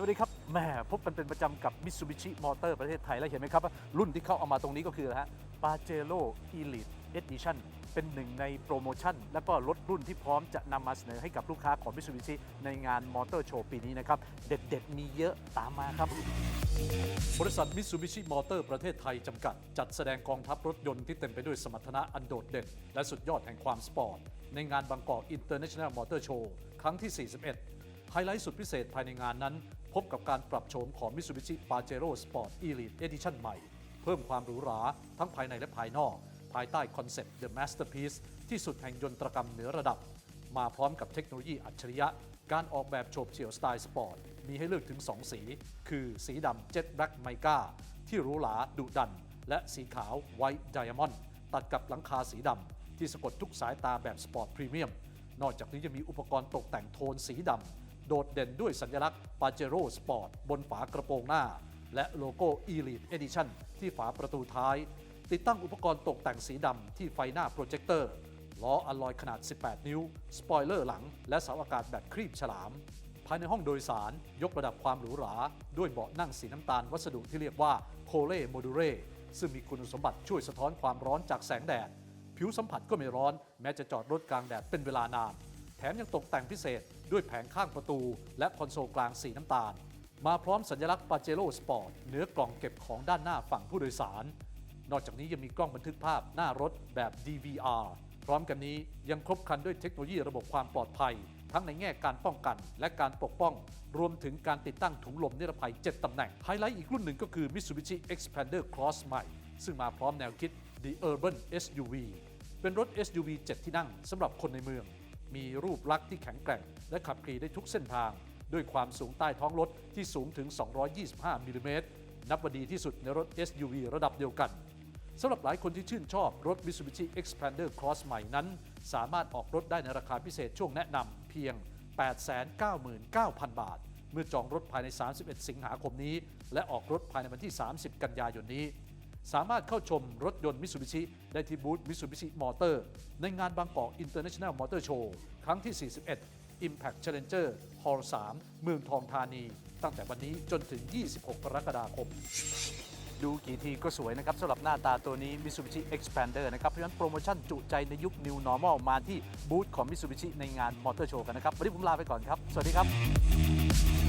สวัสดีครับแหม่พบกันเป็นประจำกับ Mitsubishi Motor ประเทศไทย แล้วเห็นไหมครับ รุ่นที่เขาเอามาตรงนี้ก็คืออะไรฮะ Pajero Elite Edition เป็นหนึ่งในโปรโมชั่น และก็รถรุ่นที่พร้อมจะนำมาเสนอให้กับลูกค้าของ Mitsubishi ในงาน Motor Show ปีนี้นะครับ เด็ดๆ มีเยอะตามมาครับบริษัทมิ t ซูบิชิมอเตอร์ประเทศไทย จำกัด จัดแสดงกองทัพรถยนต์ที่เต็มไปด้วยสมรรถนะอันโดดเด่น และสุดยอดแห่งความสปอร์ต ในงานบางกอกอินเตอร์เนชั่นแนลมอเตอร์โชว์ครั้งที่ 41 ไฮไลท์สุดพิเศษภายในงานนั้น พบกับการปรับโฉมของ Mitsubishi Pajero Sport Elite Edition ใหม่ เพิ่มความหรูหราทั้งภายในและภายนอก ภายใต้คอนเซ็ปต์ The Masterpiece ที่สุดแห่งยนตรกรรมเหนือระดับ มาพร้อมกับเทคโนโลยีอัจฉริยะ การออกแบบโฉบเฉี่ยวสไตล์สปอร์ต มีให้เลือกถึง 2 สี คือสีดำเจ็ตแบล็กไมกาที่หรูหราดุดัน และสีขาวไวท์ไดมอนด์ตัดกับหลังคาสีดำที่สะกดทุกสายตาแบบสปอร์ตพรีเมียมนอกจากนี้จะมีอุปกรณ์ตกแต่งโทนสีดำ โดดเด่นด้วยสัญลักษณ์ Pajero Sport บนฝากระโปรงหน้า และโลโก้ Elite Edition ที่ฝาประตูท้าย ติดตั้งอุปกรณ์ตกแต่งสีดำที่ไฟหน้าโปรเจคเตอร์ล้ออะลอยขนาด 18 นิ้ว สปอยเลอร์หลัง และเสาอากาศแบบครีบฉลาม ภายในห้องโดยสารยกระดับความหรูหรา ด้วยเบาะนั่งสีน้ำตาลวัสดุที่เรียกว่าโคเล่โมดูเรซึ่งมีคุณสมบัติช่วยสะท้อนความร้อนจากแสงแดด ผิวสัมผัสก็ไม่ร้อน แม้จะจอดรถกลางแดดเป็นเวลานาน แถมยังตกแต่งพิเศษ ด้วยแผงข้างประตู และคอนโซลกลางสีน้ำตาล มาพร้อมสัญลักษณ์ Pajero Sport เหนือกล่องเก็บของด้านหน้าฝั่งผู้โดยสาร นอกจากนี้ยังมีกล้องบันทึกภาพหน้ารถแบบ DVR พร้อมกันนี้ยังครบครันด้วยเทคโนโลยีระบบความปลอดภัย ทั้งในแง่การป้องกันและการปกป้อง รวมถึงการติดตั้งถุงลมนิรภัย 7 ตำแหน่ง ไฮไลท์อีกรุ่นหนึ่งก็คือ Mitsubishi Expander Cross ใหม่ ซึ่งมาพร้อมแนวคิด The Urban SUV เป็นรถ SUV 7 ที่นั่งสำหรับคนในเมือง มีรูปลักษณ์ที่แข็งแกร่ง และขับขี่ได้ทุกเส้นทาง ด้วยความสูงใต้ท้องรถที่สูงถึง 225มิลลิเมตรนับว่าดีที่สุดในรถ SUV ระดับเดียวกันสำหรับหลายคนที่ชื่นชอบรถ Mitsubishi Xpander Cross ใหม่นั้น สามารถออกรถได้ในราคาพิเศษช่วงแนะนำเพียง 899,000 บาท เมื่อจองรถภายใน 31 สิงหาคมนี้ และออกรถภายในวันที่ 30 กันยายนนี้ สามารถเข้าชมรถยนต์ Mitsubishi ได้ที่บูธ Mitsubishi Motor ในงานบางกอก International Motor Show ครั้งที่ 41 Impact Challenger Hall 3 เมืองทองธานี ตั้งแต่วันนี้จนถึง 26 กรกฎาคม ดูกี่ทีก็สวยนะครับสำหรับหน้าตาตัวนี้ Mitsubishi Expander นะครับ เพราะฉะนั้นโปรโมชั่นจุใจในยุค New Normal มาที่บูธของ Mitsubishi ในงาน Motor Show กันนะครับ วันนี้ผมลาไปก่อนครับ สวัสดีครับ